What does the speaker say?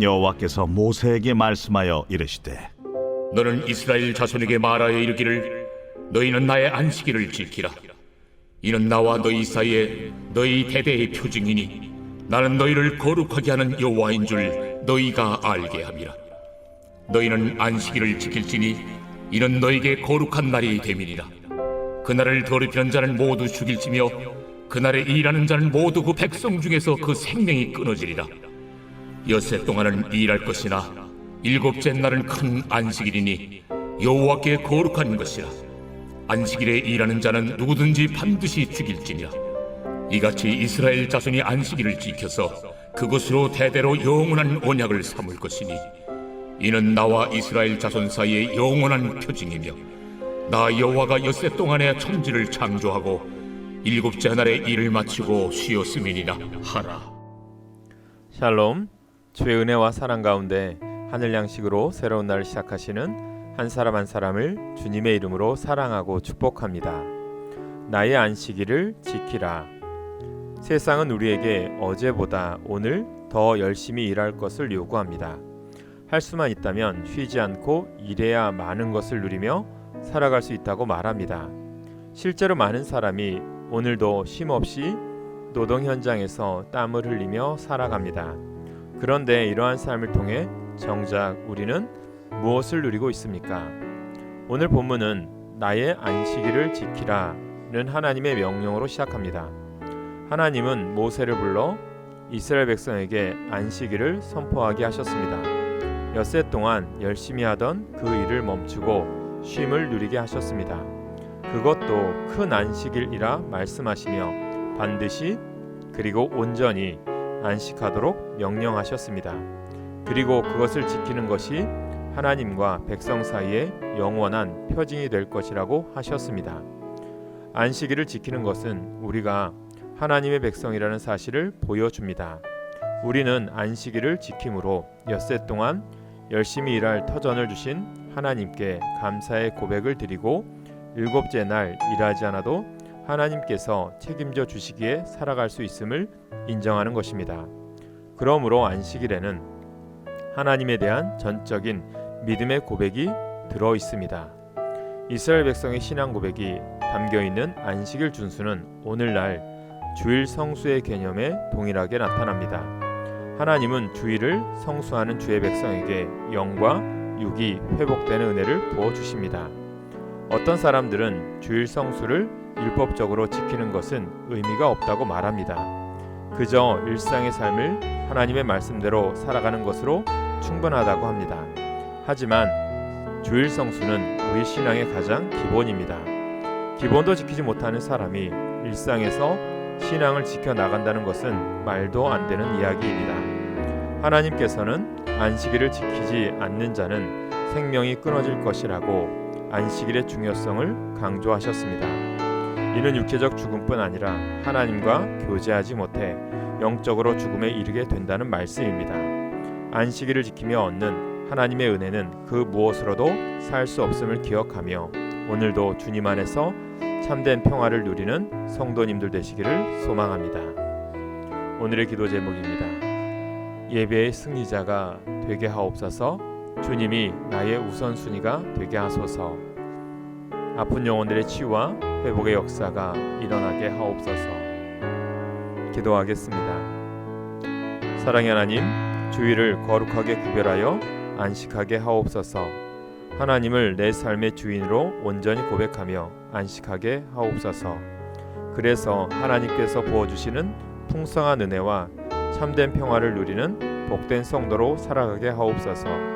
여호와께서 모세에게 말씀하여 이르시되 너는 이스라엘 자손에게 말하여 이르기를 너희는 나의 안식일을 지키라. 이는 나와 너희 사이에 너희 대대의 표징이니 나는 너희를 거룩하게 하는 여호와인 줄 너희가 알게 함이라. 너희는 안식일을 지킬지니 이는 너희에게 거룩한 날이 됨이니라. 그날을 더럽히는 자는 모두 죽일지며 그날에 일하는 자는 모두 그 백성 중에서 그 생명이 끊어지리라 여세 동안은 일할 것이나 일곱째 날은 큰 안식일이니 여호와께 거룩한 것이라. 안식일에 일하는 자는 누구든지 반드시 죽일지니라. 이같이 이스라엘 자손이 안식일을 지켜서 그것으로 대대로 영원한 언약을 삼을 것이니 이는 나와 이스라엘 자손 사이의 영원한 표징이며 나 여호와가 엿새 동안에 천지를 창조하고 일곱째 날에 일을 마치고 쉬었음이니라 하라. 샬롬 주의 은혜와 사랑 가운데 하늘 양식으로 새로운 날을 시작하시는 한 사람 한 사람을 주님의 이름으로 사랑하고 축복합니다. 나의 안식일을 지키라. 세상은 우리에게 어제보다 오늘 더 열심히 일할 것을 요구합니다. 할 수만 있다면 쉬지 않고 일해야 많은 것을 누리며 살아갈 수 있다고 말합니다. 실제로 많은 사람이 오늘도 쉼 없이 노동 현장에서 땀을 흘리며 살아갑니다. 그런데 이러한 삶을 통해 정작 우리는 무엇을 누리고 있습니까? 오늘 본문은 나의 안식일을 지키라는 하나님의 명령으로 시작합니다. 하나님은 모세를 불러 이스라엘 백성에게 안식일을 선포하게 하셨습니다. 엿새 동안 열심히 하던 그 일을 멈추고 쉼을 누리게 하셨습니다. 그것도 큰 안식일이라 말씀하시며 반드시 그리고 온전히 안식하도록 명령하셨습니다. 그리고 그것을 지키는 것이 하나님과 백성 사이의 영원한 표징이 될 것이라고 하셨습니다. 안식일을 지키는 것은 우리가 하나님의 백성이라는 사실을 보여줍니다. 우리는 안식일을 지킴으로 엿새 동안 열심히 일할 터전을 주신 하나님께 감사의 고백을 드리고 일곱째 날 일하지 않아도 하나님께서 책임져 주시기에 살아갈 수 있음을 인정하는 것입니다. 그러므로 안식일에는 하나님에 대한 전적인 믿음의 고백이 들어 있습니다. 이스라엘 백성의 신앙 고백이 담겨 있는 안식일 준수는 오늘날 주일 성수의 개념에 동일하게 나타납니다. 하나님은 주일을 성수하는 주의 백성에게 영과 육이 회복되는 은혜를 부어 주십니다. 어떤 사람들은 주일 성수를 율법적으로 지키는 것은 의미가 없다고 말합니다. 그저 일상의 삶을 하나님의 말씀대로 살아가는 것으로 충분하다고 합니다. 하지만 주일 성수는 우리 신앙의 가장 기본입니다. 기본도 지키지 못하는 사람이 일상에서 신앙을 지켜 나간다는 것은 말도 안 되는 이야기입니다. 하나님께서는 안식일을 지키지 않는 자는 생명이 끊어질 것이라고 안식일의 중요성을 강조하셨습니다. 이는 육체적 죽음뿐 아니라 하나님과 교제하지 못해 영적으로 죽음에 이르게 된다는 말씀입니다. 안식일을 지키며 얻는 하나님의 은혜는 그 무엇으로도 살 수 없음을 기억하며 오늘도 주님 안에서 참된 평화를 누리는 성도님들 되시기를 소망합니다. 오늘의 기도 제목입니다. 예배의 승리자가 되게 하옵소서. 주님이 나의 우선순위가 되게 하소서. 아픈 영혼들의 치유와 회복의 역사가 일어나게 하옵소서. 기도하겠습니다. 사랑의 하나님, 주일을 거룩하게 구별하여 안식하게 하옵소서. 하나님을 내 삶의 주인으로 온전히 고백하며 안식하게 하옵소서. 그래서 하나님께서 부어주시는 풍성한 은혜와 참된 평화를 누리는 복된 성도로 살아가게 하옵소서.